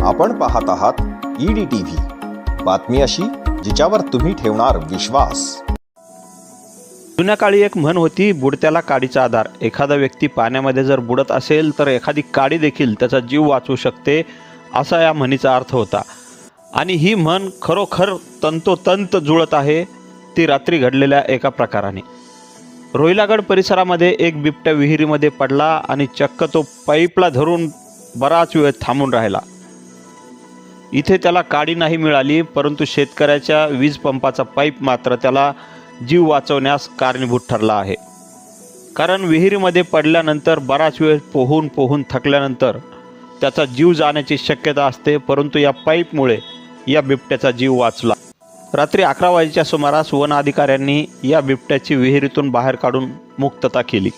आपण पाहत आहात ईडी टीव्ही बातमी अशी जिच्यावर तुम्ही ठेवणार विश्वास. जुन्या काळी एक म्हण होती बुडत्याला काडीचा आधार. एखादा व्यक्ती पाण्यामध्ये जर बुडत असेल तर एखादी काडी देखील त्याचा जीव वाचवू शकते असा या म्हणीचा अर्थ होता. आणि ही म्हण खरोखर तंतोतंत जुळत आहे ती रात्री घडलेल्या एका प्रकाराने. रोहिलागड परिसरामध्ये एक बिबट्या विहिरीमध्ये पडला आणि चक्क तो पाईपला धरून बराच वेळ थांबून राहिला. इथे त्याला काडी नाही मिळाली परंतु शेतकऱ्याच्या वीज पंपाचा पाईप मात्र त्याला जीव वाचवण्यास कारणीभूत ठरला आहे. कारण विहिरीमध्ये पडल्यानंतर बराच वेळ पोहून पोहून थकल्यानंतर त्याचा जीव जाण्याची शक्यता असते परंतु या पाईपमुळे या बिबट्याचा जीव वाचला. रात्री अकरा वाजेच्या सुमारास वन अधिकाऱ्यांनी या बिबट्याची विहिरीतून बाहेर काढून मुक्तता केली.